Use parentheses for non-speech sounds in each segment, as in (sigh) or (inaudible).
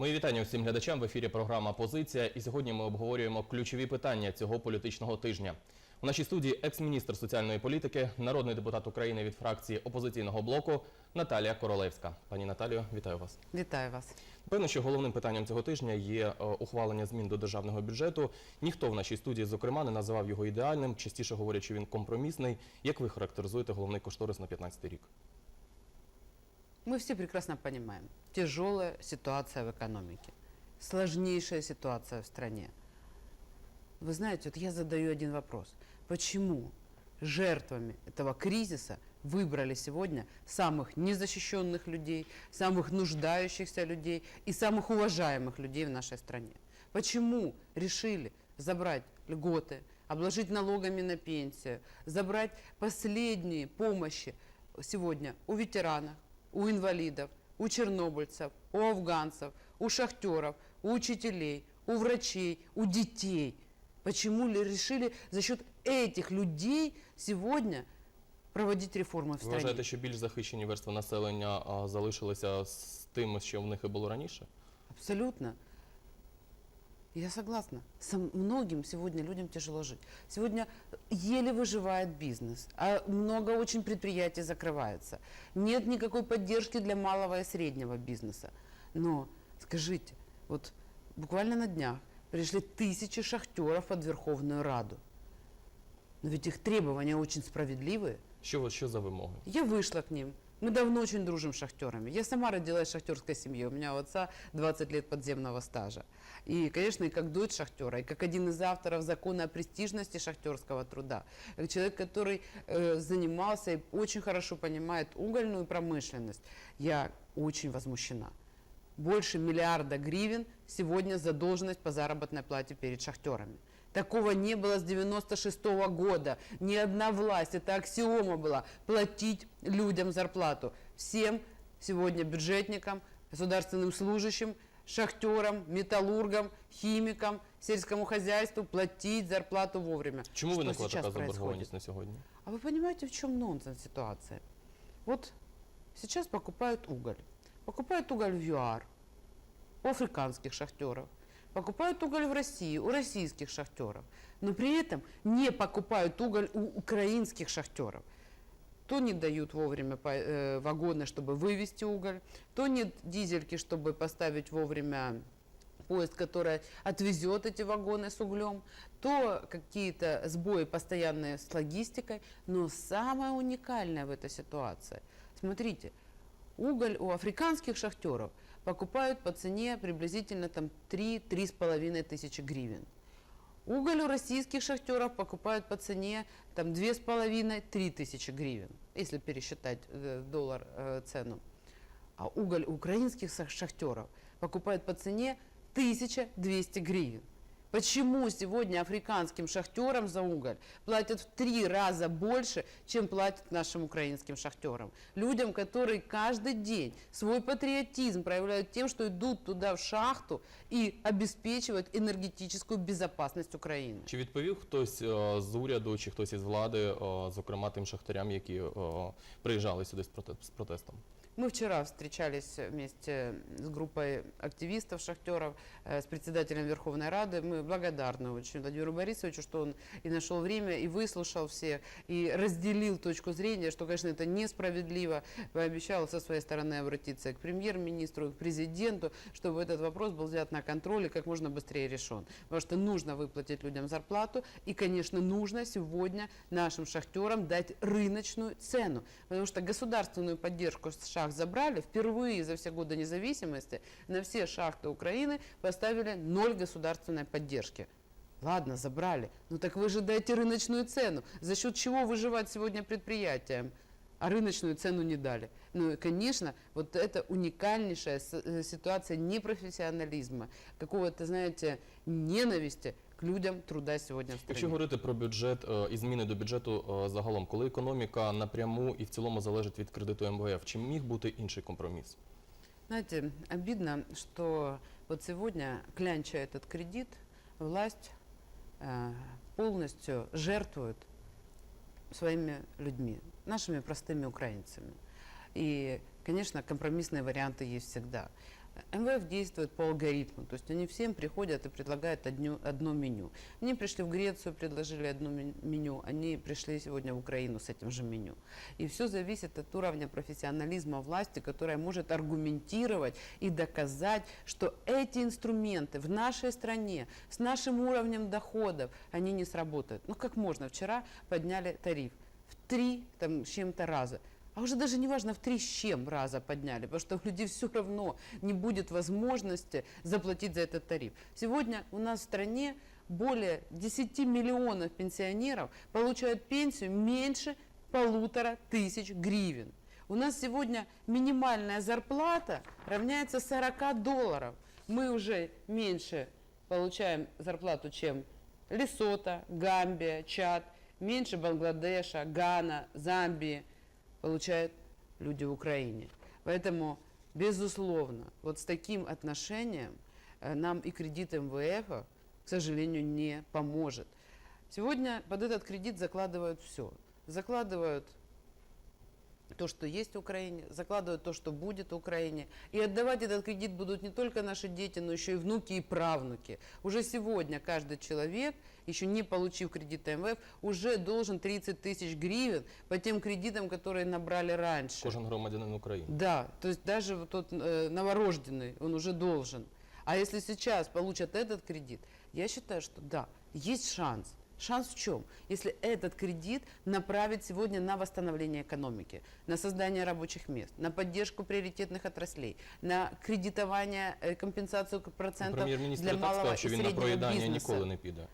Мої вітання усім глядачам в ефірі програма Позиція. І сьогодні ми обговорюємо ключові питання цього політичного тижня. У нашій студії екс-міністр соціальної політики, народний депутат України від фракції опозиційного блоку Наталія Королевська. Пані Наталію, вітаю вас. Вітаю вас. Певно, що головним питанням цього тижня є е, ухвалення змін до державного бюджету. Ніхто в нашій студії, зокрема, не називав його ідеальним, частіше говорять, що він компромісний. Як ви характеризуєте головний кошторис на 15 рік? Мы все прекрасно понимаем, тяжелая ситуация в экономике, сложнейшая ситуация в стране. Вы знаете, вот я задаю один вопрос. Почему жертвами этого кризиса выбрали сегодня самых незащищенных людей, самых нуждающихся людей и самых уважаемых людей в нашей стране? Почему решили забрать льготы, обложить налогами на пенсию, забрать последние помощи сегодня у ветеранов, у инвалидов, у чернобыльцев, у афганцев, у шахтеров, у учителей, у врачей, у детей. Почему ли решили за счет этих людей сегодня проводить реформы в Ви стране? вважаєте, що більш захищені верстви населення а, залишилися з тим, що в них і було раніше? Абсолютно. Я согласна. Со многим сегодня людям тяжело жить. Сегодня еле выживает бизнес, а много очень предприятий закрывается. Нет никакой поддержки для малого и среднего бизнеса. Но скажите, вот буквально на днях пришли тысячи шахтеров под Верховную Раду. Но ведь их требования очень справедливые. Що, що за вимоги? Я вышла к ним. Мы давно очень дружим с шахтерами. Я сама родилась в шахтерской семье. У меня у отца 20 лет подземного стажа. И, конечно, и как дочь шахтера, и как один из авторов закона о престижности шахтерского труда, как человек, который э, занимался и очень хорошо понимает угольную промышленность, я очень возмущена. Больше миллиарда гривен сегодня задолженность по заработной плате перед шахтерами. Такого не было с 96 года. Ни одна власть, это аксиома была, платить людям зарплату. Всем сегодня бюджетникам, государственным служащим, шахтерам, металлургам, химикам, сельскому хозяйству платить зарплату вовремя. Чому Что виникла така заборгованість на сьогодні? А вы понимаете, в чем нонсенс ситуация? Вот сейчас покупают уголь. Покупают уголь в ЮАР, у африканских шахтеров. Покупают уголь в России, у российских шахтеров. Но при этом не покупают уголь у украинских шахтеров. То не дают вовремя э, вагоны, чтобы вывести уголь, то нет дизельки, чтобы поставить вовремя поезд, который отвезет эти вагоны с углем, то какие-то сбои постоянные с логистикой. Но самое уникальное в этой ситуации, смотрите, уголь у африканских шахтеров покупают по цене приблизительно там 3-3,5 тысячи гривен. Уголь у российских шахтеров покупают по цене там 2,5-3 тысячи гривен, если пересчитать э, доллар э, цену. А уголь у украинских шахтеров покупают по цене 1200 гривен. Почему сегодня африканским шахтерам за уголь платят в три раза больше, чем платят нашим украинским шахтерам? Людям, которые каждый день свой патриотизм проявляют тем, что идут туда в шахту и обеспечивают энергетическую безопасность Украины. Чи відповів хтось е, з уряду чи хтось із влади, е, зокрема тим шахтарям, які е, приїжджали сюди з проте- з протестом? Мы вчера встречались вместе с группой активистов, шахтеров, э, с председателем Верховной Рады. Мы благодарны очень Владимиру Борисовичу, что он и нашел время, и выслушал всех, и разделил точку зрения, что, конечно, это несправедливо. Пообещал со своей стороны обратиться к премьер-министру, к президенту, чтобы этот вопрос был взят на контроль и как можно быстрее решен. Потому что нужно выплатить людям зарплату, и, конечно, нужно сегодня нашим шахтерам дать рыночную цену. Потому что государственную поддержку с шахт забрали. Впервые за все годы независимости на все шахты Украины поставили ноль государственной поддержки. Ладно, забрали. Ну так вы же дайте рыночную цену. За счет чего выживать сегодня предприятиям? А рыночную цену не дали. Ну и, конечно, вот это уникальнейшая э, ситуация непрофессионализма, какого-то, знаете, ненависти к людям труда сегодня в стране. Якщо говорити про бюджет е, і зміни до бюджету е, загалом, коли економіка напряму і в цілому залежить від кредиту МВФ, чи міг бути інший компроміс? Знаете, обидно, что вот сегодня, клянча этот кредит, власть э, полностью жертвует своими людьми, нашими простыми украинцами. И, конечно, компромиссные варианты есть всегда. МВФ действует по алгоритму, то есть они всем приходят и предлагают одно, одно меню. Они пришли в Грецию, предложили одно мен- меню, они пришли сегодня в Украину с этим же меню. И все зависит от уровня профессионализма власти, которая может аргументировать и доказать, что эти инструменты в нашей стране с нашим уровнем доходов, они не сработают. Ну как можно? Вчера подняли тариф в три там, чем-то раза. А уже даже не важно, в три с чем раза подняли, потому что у людей все равно не будет возможности заплатить за этот тариф. Сегодня у нас в стране более 10 миллионов пенсионеров получают пенсию меньше полутора тысяч гривен. У нас сегодня минимальная зарплата равняется 40 долларов. Мы уже меньше получаем зарплату, чем Лесото, Гамбия, Чад, меньше Бангладеша, Гана, Замбии получают люди в Украине. Поэтому, безусловно, вот с таким отношением э, нам и кредит МВФ, к сожалению, не поможет. Сегодня под этот кредит закладывают все. Закладывают то, что есть в Украине, закладывают то, что будет в Украине. И отдавать этот кредит будут не только наши дети, но еще и внуки и правнуки. Уже сегодня каждый человек, еще не получив кредит МВФ, уже должен 30 тысяч гривен по тем кредитам, которые набрали раньше. Кожен громадянин України. Да, то есть даже вот тот э, новорожденный, он уже должен. А если сейчас получат этот кредит, я считаю, что да, есть шанс. Шанс в чем? Если этот кредит направить сегодня на восстановление экономики, на создание рабочих мест, на поддержку приоритетных отраслей, на кредитование, э, компенсацию процентов Прем'єр-міністр для так малого сказав, и що він на среднего проїдання бизнеса ніколи не піде.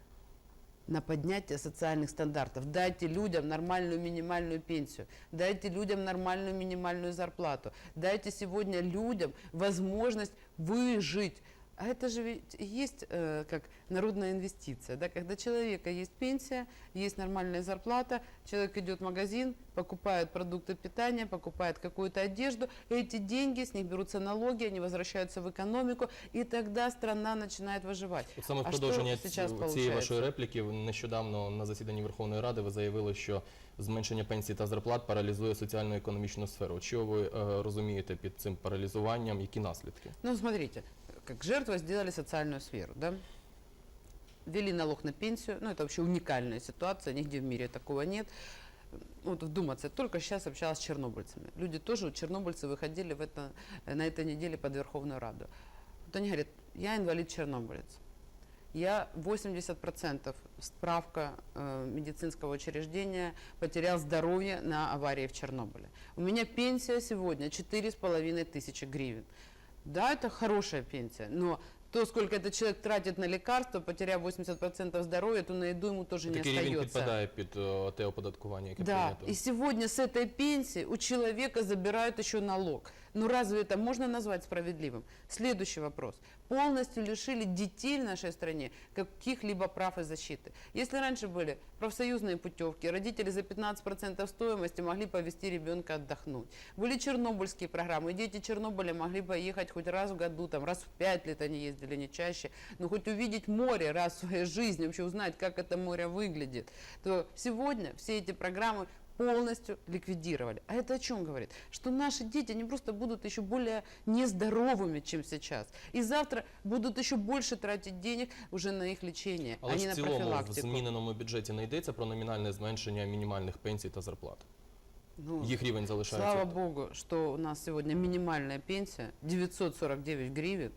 на поднятие социальных стандартов. Дайте людям нормальную минимальную пенсию, дайте людям нормальную минимальную зарплату, дайте сегодня людям возможность выжить. А это же ведь и есть э, как народная инвестиция, да, когда у человека есть пенсия, есть нормальная зарплата, человек идет в магазин, покупает продукты питания, покупает какую-то одежду, эти деньги, с них берутся налоги, они возвращаются в экономику, и тогда страна начинает выживать. От саме в А продовження що ць- зараз цієї получається? вашої репліки нещодавно на засіданні Верховної Ради ви заявили, що зменшення пенсій та зарплат паралізує соціально-економічну сферу. Що ви е, розумієте під цим паралізуванням? Які наслідки? Ну, смотрите, как жертва сделали социальную сферу, да? Ввели налог на пенсию, ну, это вообще уникальная ситуация, нигде в мире такого нет. Вот вдуматься, только сейчас общалась с чернобыльцами. Люди тоже, чернобыльцы выходили в это, на этой неделе под Верховную Раду. Вот они говорят, я инвалид-чернобылец. Я 80% справка э, медицинского учреждения потерял здоровье на аварии в Чернобыле. У меня пенсия сегодня 4,5 тысячи гривен. Да, это хорошая пенсия, но то, сколько этот человек тратит на лекарства, потеряв 80% здоровья, то на еду ему тоже не Такий рівень остается. підпадає під е, те оподаткування, яке Да, прийнято. и сегодня с этой пенсии у человека забирают еще налог. Ну разве это можно назвать справедливым? Следующий вопрос. Полностью лишили детей в нашей стране каких-либо прав и защиты. Если раньше были профсоюзные путевки, родители за 15% стоимости могли повезти ребенка отдохнуть. Были чернобыльские программы, дети Чернобыля могли поехать хоть раз в году, там, раз в пять лет они ездили, не чаще, но хоть увидеть море раз в своей жизни, вообще узнать, как это море выглядит, то сегодня все эти программы полностью ликвидировали. А это о чем говорит? Что наши дети, они просто будут еще более нездоровыми, чем сейчас. И завтра будут еще больше тратить денег уже на их лечение, Але а не ж на в цілому в профилактику. зміненому бюджеті не йдеться про номінальне зменшення мінімальних пенсій та зарплат. Ну, Їх рівень залишається. Слава Богу, что у нас сегодня минимальная пенсия 949 гривен.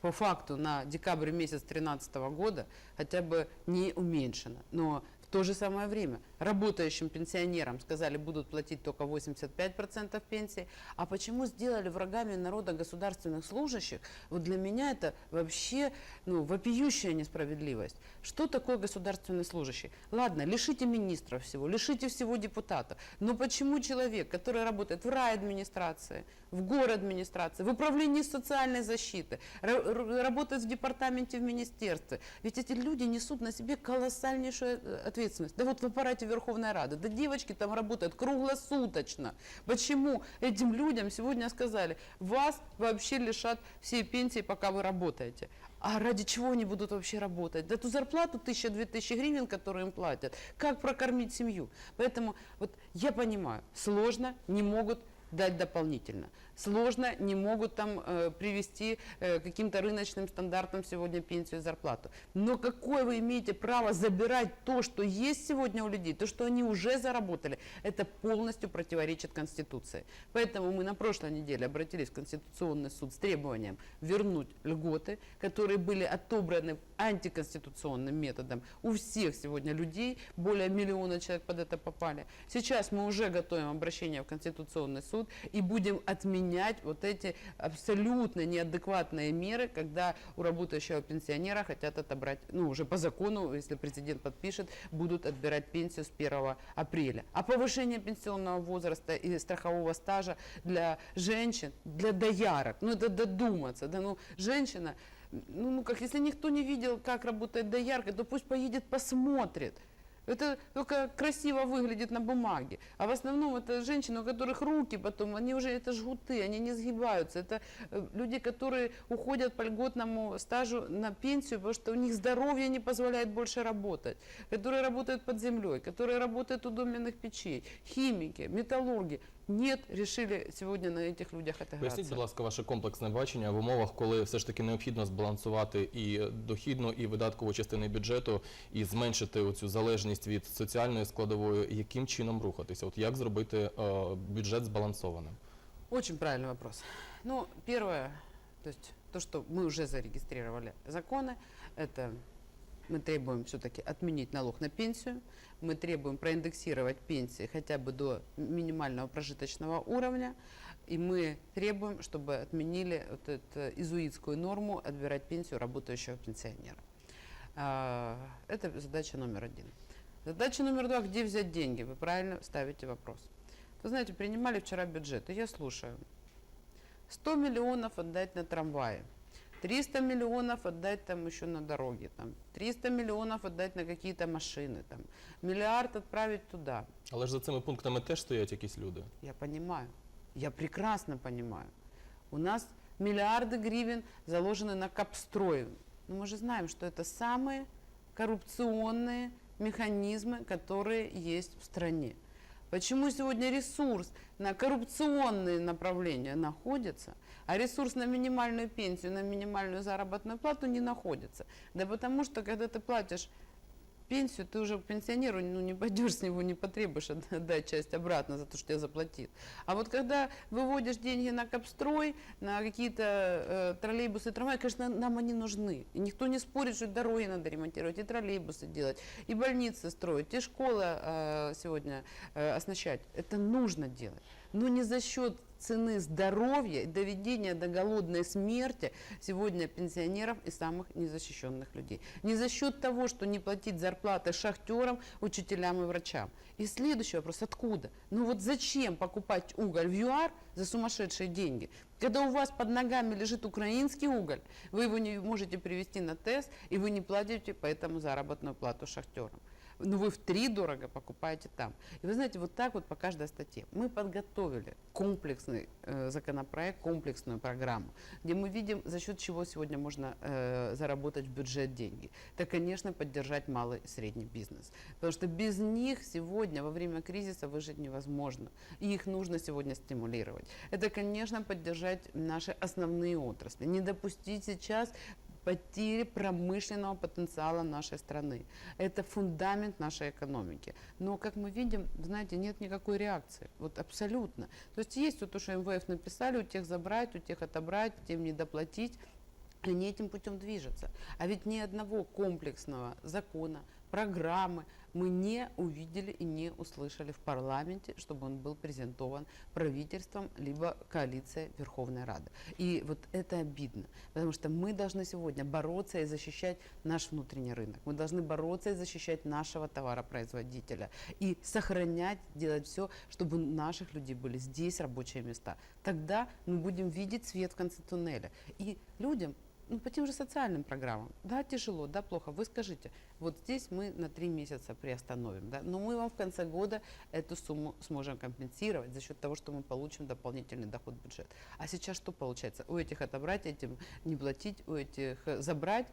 По факту на декабрь месяц 2013 года хотя бы не уменьшена. Но в то же самое время работающим пенсионерам сказали, будут платить только 85% пенсии. А почему сделали врагами народа государственных служащих? Вот для меня это вообще ну, вопиющая несправедливость. Что такое государственный служащий? Ладно, лишите министров всего, лишите всего депутатов. Но почему человек, который работает в райадминистрации, в горадминистрации, в управлении социальной защиты, работает в департаменте в министерстве, ведь эти люди несут на себе колоссальнейшую э, ответственность. Да вот в аппарате Верховной Рады, да девочки там работают круглосуточно. Почему этим людям сегодня сказали, вас вообще лишат всей пенсии, пока вы работаете? А ради чего они будут вообще работать? Да ту зарплату тысяча-две тысячи гривен, которые им платят, как прокормить семью? Поэтому вот я понимаю, сложно, не могут дать дополнительно. Сложно, не могут там э, привести э, каким-то рыночным стандартам сегодня пенсию и зарплату. Но какое вы имеете право забирать то, что есть сегодня у людей, то, что они уже заработали? Это полностью противоречит Конституции. Поэтому мы на прошлой неделе обратились в Конституционный суд с требованием вернуть льготы, которые были отобраны антиконституционным методом у всех сегодня людей, более миллиона человек под это попали. Сейчас мы уже готовим обращение в Конституционный суд и будем отменять вот эти абсолютно неадекватные меры, когда у работающего пенсионера хотят отобрать, ну уже по закону, если президент подпишет, будут отбирать пенсию с 1 апреля. А повышение пенсионного возраста и страхового стажа для женщин, для доярок, ну это додуматься, да, ну женщина, ну, ну как, если никто не видел, как работает доярка, то пусть поедет посмотрит. Это только красиво выглядит на бумаге. А в основном это женщины, у которых руки потом, они уже это жгуты, они не сгибаются. Это э, люди, которые уходят по льготному стажу на пенсию, потому что у них здоровье не позволяет больше работать. Которые работают под землей, которые работают у доменных печей, химики, металлурги. Нет, решили сьогодні на этих людях Поясніть, отыграться. будь ласка, ваше комплексне бачення в умовах, коли все ж таки необхідно збалансувати і дохідну, і видаткову частини бюджету, і зменшити оцю залежність від соціальної складової. Яким чином рухатися? От як зробити е, бюджет збалансованим? Очень правильный вопрос. Ну, первое, то есть то, что мы уже зарегистрировали законы, это мы требуем все-таки отменить налог на пенсию, мы требуем проиндексировать пенсии хотя бы до минимального прожиточного уровня, и мы требуем, чтобы отменили вот эту изуитскую норму отбирать пенсию работающего пенсионера. А, Это задача номер один. Задача номер два, где взять деньги? Вы правильно ставите вопрос. Вы знаете, принимали вчера бюджет, и я слушаю. 100 миллионов отдать на трамваи, 300 миллионов отдать там еще на дороги, там, 300 миллионов отдать на какие-то машины, там, миллиард отправить туда. Але ж за цими пунктами теж стоять якісь люди. Я понимаю, я прекрасно понимаю. У нас миллиарды гривен заложены на капстрой. Но мы же знаем, что это самые коррупционные механизмы, которые есть в стране. Почему сегодня ресурс на коррупционные направления находится, а ресурс на минимальную пенсию, на минимальную заработную плату не находится? Да потому что, когда ты платишь пенсию, ты уже пенсионеру ну, не пойдешь с него, не потребуешь отда- (laughs) отдать часть обратно за то, что я заплатил. А вот когда выводишь деньги на капстрой, на какие-то э, троллейбусы, трамваи, конечно, нам они нужны. И никто не спорит, что дороги надо ремонтировать, и троллейбусы делать, и больницы строить, и школы э, сегодня э, оснащать. Это нужно делать. Но не за счет цены здоровья и доведения до голодной смерти сегодня пенсионеров и самых незащищенных людей. Не за счет того, что не платить зарплаты шахтерам, учителям и врачам. И следующий вопрос, откуда? Ну вот зачем покупать уголь в ЮАР за сумасшедшие деньги? Когда у вас под ногами лежит украинский уголь, вы его не можете привезти на ТЭС, и вы не платите поэтому заработную плату шахтерам. Но вы в три дорого покупаете там. И вы знаете, вот так вот по каждой статье. Мы подготовили комплексный э, законопроект, комплексную программу, где мы видим, за счет чего сегодня можно э, заработать в бюджет деньги. Это, конечно, поддержать малый и средний бизнес. Потому что без них сегодня во время кризиса выжить невозможно. И их нужно сегодня стимулировать. Это, конечно, поддержать наши основные отрасли. Не допустить сейчас потери промышленного потенциала нашей страны. Это фундамент нашей экономики. Но, как мы видим, знаете, нет никакой реакции. Вот абсолютно. То есть есть вот то, что МВФ написали, у тех забрать, у тех отобрать, тем не доплатить. Они этим путем движутся. А ведь ни одного комплексного закона, программы мы не увидели и не услышали в парламенте, чтобы он был презентован правительством либо коалицией Верховной Рады. И вот это обидно, потому что мы должны сегодня бороться и защищать наш внутренний рынок. Мы должны бороться и защищать нашего товаропроизводителя и сохранять, делать все, чтобы у наших людей были здесь рабочие места. Тогда мы будем видеть свет в конце туннеля. И людям ну, по тем же социальным программам. Да, тяжело, да, плохо. Вы скажите, вот здесь мы на три месяца приостановим, да, но мы вам в конце года эту сумму сможем компенсировать за счет того, что мы получим дополнительный доход в бюджет. А сейчас что получается? У этих отобрать, этим не платить, у этих э, забрать,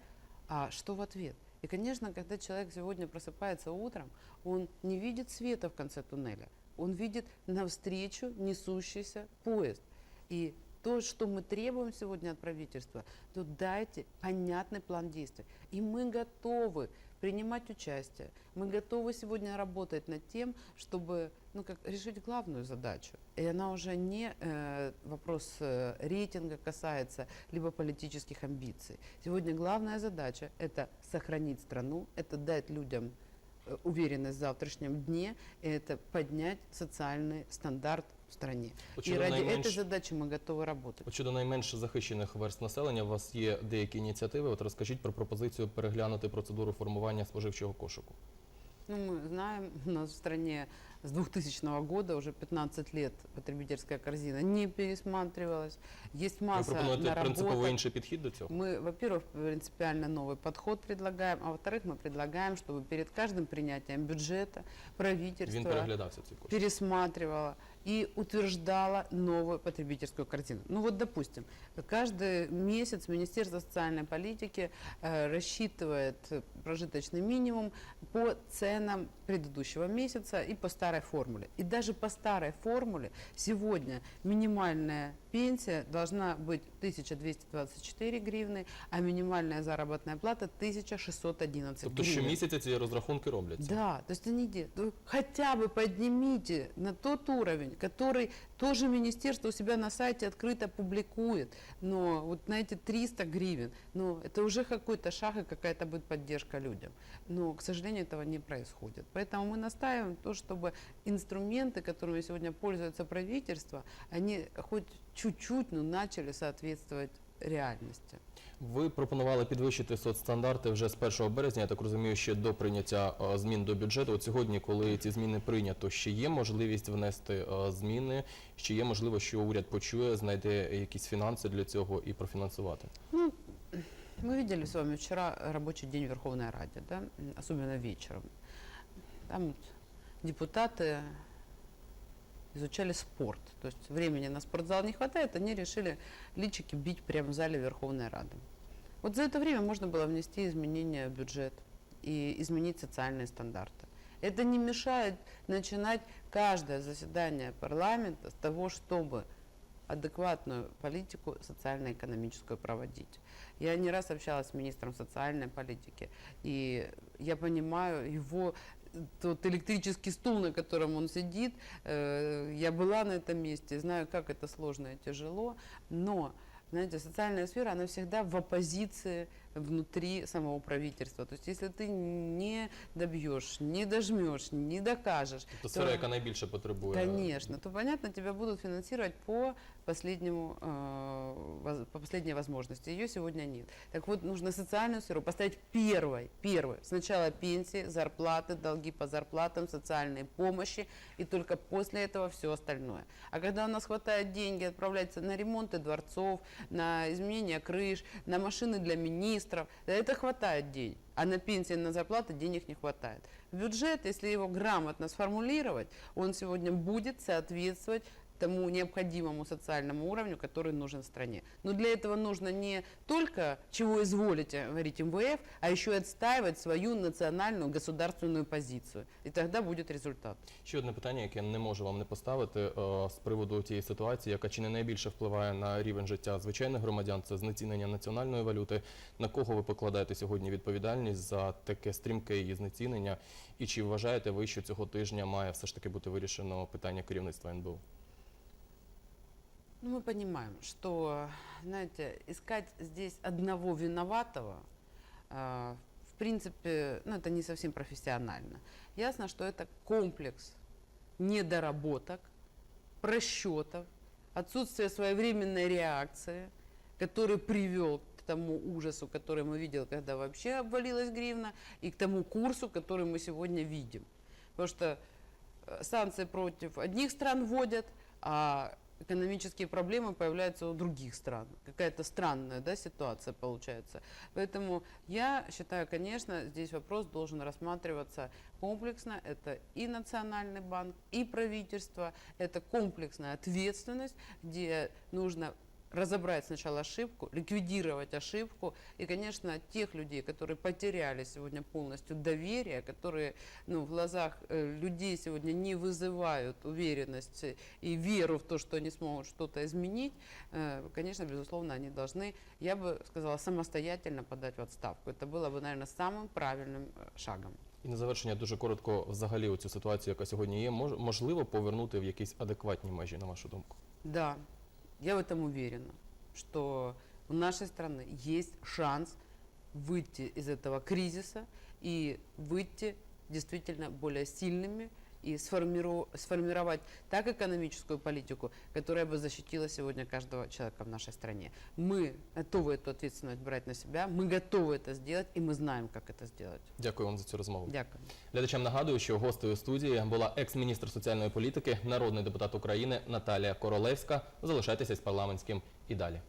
а что в ответ? И, конечно, когда человек сегодня просыпается утром, он не видит света в конце туннеля. он видит навстречу несущийся поезд. И то, что мы требуем сегодня от правительства, то дайте понятный план действий. И мы готовы принимать участие. Мы готовы сегодня работать над тем, чтобы ну, как, решить главную задачу. И она уже не э, вопрос э, рейтинга касается, либо политических амбиций. Сегодня главная задача – это сохранить страну, это дать людям э, уверенность в завтрашнем дне, это поднять социальный стандарт в стране. От И щодо ради найменш- этой задачи мы готовы работать. От щодо найменш захищених верст населення, у вас є деякі ініціативи. От розкажіть про пропозицію переглянути процедуру формування споживчого кошику. Ну, мы знаем, (laughs) у нас в стране с 2000 года уже 15 лет потребительская корзина не пересматривалась. Есть Ви масса пропонуєте принципово наработок. інший підхід до цього? Мы, во-первых, принципиально новый подход предлагаем, а во-вторых, мы предлагаем, чтобы перед каждым принятием бюджета правительство Він переглядався ці кошти. пересматривала и утверждала новую потребительскую корзину. Ну вот, допустим, каждый месяц Министерство социальной политики э, рассчитывает э, прожиточный минимум по ценам предыдущего месяца и по старой формуле. И даже по старой формуле сегодня минимальная пенсия должна быть 1224 гривны, а минимальная заработная плата 1611 Тобто гривен. щомісяця ці розрахунки робляться. Да, то есть они де- ну, хотя бы поднимите на тот уровень, который тоже министерство у себя на сайте открыто публикует. Но вот на эти 300 гривен, ну, это уже какой-то шаг и какая-то будет поддержка людям. Но, к сожалению, этого не происходит. Поэтому мы настаиваем на то, чтобы инструменты, которыми сегодня пользуется правительство, они хоть чуть-чуть, но начали соответствовать реальности. Ви пропонували підвищити соцстандарти вже з 1 березня, я так розумію, ще до прийняття е, змін до бюджету. От сьогодні, коли ці зміни прийнято, ще є можливість внести е, зміни, ще є можливо, що уряд почує, знайде якісь фінанси для цього і профінансувати. Ну, мы видели с вами вчера рабочий день в Верховной Раде, да, м, особенно вечером. Там вот депутаты изучали спорт. То есть времени на спортзал не хватает, они решили личики бить прямо в зале Верховной Рады. Вот за это время можно было внести изменения в бюджет и изменить социальные стандарты. Это не мешает начинать каждое заседание парламента с того, чтобы адекватную политику социально-экономическую проводить. Я не раз общалась с министром социальной политики, и я понимаю его тот электрический стул, на котором он сидит. Э, Я была на этом месте, знаю, как это сложно и тяжело, но знаете, социальная сфера, она всегда в оппозиции внутри самого правительства. То есть, если ты не добьешь, не дожмешь, не докажешь, Тобто сфера, яка найбільше потребує. Конечно, то понятно, тебя будут финансировать по последнему, э, по последней возможности. Ее сегодня нет. Так вот, нужно социальную сферу поставить первой, первой. Сначала пенсии, зарплаты, долги по зарплатам, социальные помощи, и только после этого все остальное. А когда у нас хватает деньги, отправляется на ремонты дворцов, на изменение крыш, на машины для министров, да это хватает денег. А на пенсии, на зарплаты денег не хватает. Бюджет, если его грамотно сформулировать, он сегодня будет соответствовать тому необходимому социальному уровню, который нужен стране. Но для этого нужно не только, чего изволите, говорить МВФ, а еще и отстаивать свою национальную государственную позицию. И тогда будет результат. Ще одне питання, яке не можу вам не поставити е, з приводу тієї ситуації, яка чи не найбільше впливає на рівень життя звичайних громадян, це знецінення національної валюти. На кого ви покладаєте сьогодні відповідальність за таке стрімке її знецінення? І чи вважаєте ви, що цього тижня має все ж таки бути вирішено питання керівництва НБУ? Ну, мы понимаем, что, знаете, искать здесь одного виноватого, э, в принципе, ну, это не совсем профессионально. Ясно, что это комплекс недоработок, просчетов, отсутствие своевременной реакции, который привел к тому ужасу, который мы видели, когда вообще обвалилась гривна, и к тому курсу, который мы сегодня видим. Потому что э, санкции против одних стран вводят, а экономические проблемы появляются у других стран. Какая-то странная да, ситуация получается. Поэтому я считаю, конечно, здесь вопрос должен рассматриваться комплексно. Это и Национальный банк, и правительство. Это комплексная ответственность, где нужно разобрать сначала ошибку, ликвидировать ошибку. И, конечно, тех людей, которые потеряли сегодня полностью доверие, которые ну, в глазах э, людей сегодня не вызывают уверенности и веру в то, что они смогут что-то изменить, э, конечно, безусловно, они должны, я бы сказала, самостоятельно подать в отставку. Это было бы, наверное, самым правильным э, шагом. І на завершення дуже коротко, взагалі, оцю ситуацію, яка сьогодні є, мож- можливо повернути в якісь адекватні межі, на вашу думку. Да, я в этом уверена, что у нашей страны есть шанс выйти из этого кризиса и выйти действительно более сильными и сформиру- сформировать так экономическую политику, которая бы защитила сегодня каждого человека в нашей стране. Мы готовы эту ответственность брать на себя, мы готовы это сделать, и мы знаем, как это сделать. Дякую вам за цю розмову. Дякую. Глядачам нагадую, що гостею студії була екс-міністр соціальної політики, народний депутат України Наталія Королевська. Залишайтеся з парламентським і далі.